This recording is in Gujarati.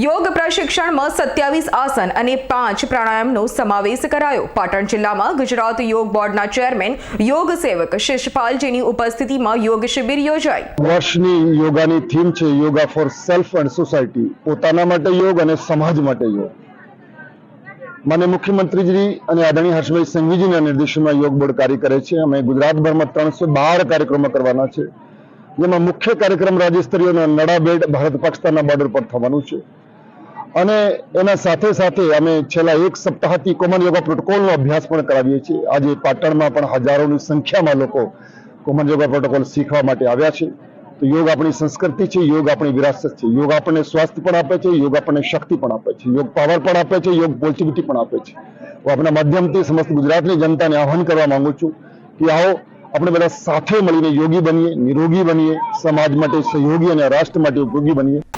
યોગ પ્રશિક્ષણમાં સત્યાવીસ આસન અને પાંચ પ્રાણાયામનો સમાવેશ કરાયો. પાટણ જિલ્લામાં ગુજરાત યોગ બોર્ડના ચેરમેન, યોગ સેવક શિષપાલજીની ઉપસ્થિતિમાં યોગ શિબિર યોજાઈ. વર્ષની યોગાની થીમ છે yoga for self and society. પોતાના માટે યોગ અને સમાજ માટે યોગ. મને મુખ્યમંત્રીજી અને આદરણીય હર્ષભાઈ સંઘવીજીના નિર્દેશનમાં યોગ બોર્ડ કાર્ય કરે છે. અમે ગુજરાતભરમાં ત્રણસો બાર કાર્યક્રમો કરવાના છે. જેમાં મુખ્ય કાર્યક્રમ રાજ્ય સ્તરીયનો નડાબેડ ભારત પાકિસ્તાનના બોર્ડર પર થવાનું છે. અને એના સાથે સાથે અમે છેલ્લા એક સપ્તાહથી કોમન યોગા પ્રોટોકોલનો અભ્યાસ પણ કરાવીએ છીએ. આજે પાટણમાં પણ હજારોની સંખ્યામાં લોકો કોમન યોગા પ્રોટોકોલ શીખવા માટે આવ્યા છે. તો યોગ આપણી સંસ્કૃતિ છે, યોગ આપણી વિરાસત છે. યોગ આપણને સ્વાસ્થ્ય પણ આપે છે, યોગ આપણને શક્તિ પણ આપે છે. યોગ પાવર પણ આપે છે, યોગ પોઝિટિવિટી પણ આપે છે. હું આપણા માધ્યમથી સમસ્ત ગુજરાતની જનતાને આહ્વાન કરવા માંગુ છું કે આવો આપણે બધા સાથે મળીને યોગી બનીએ, નિરોગી બનીએ, સમાજ માટે સહયોગી અને રાષ્ટ્ર માટે ઉપયોગી બનીએ.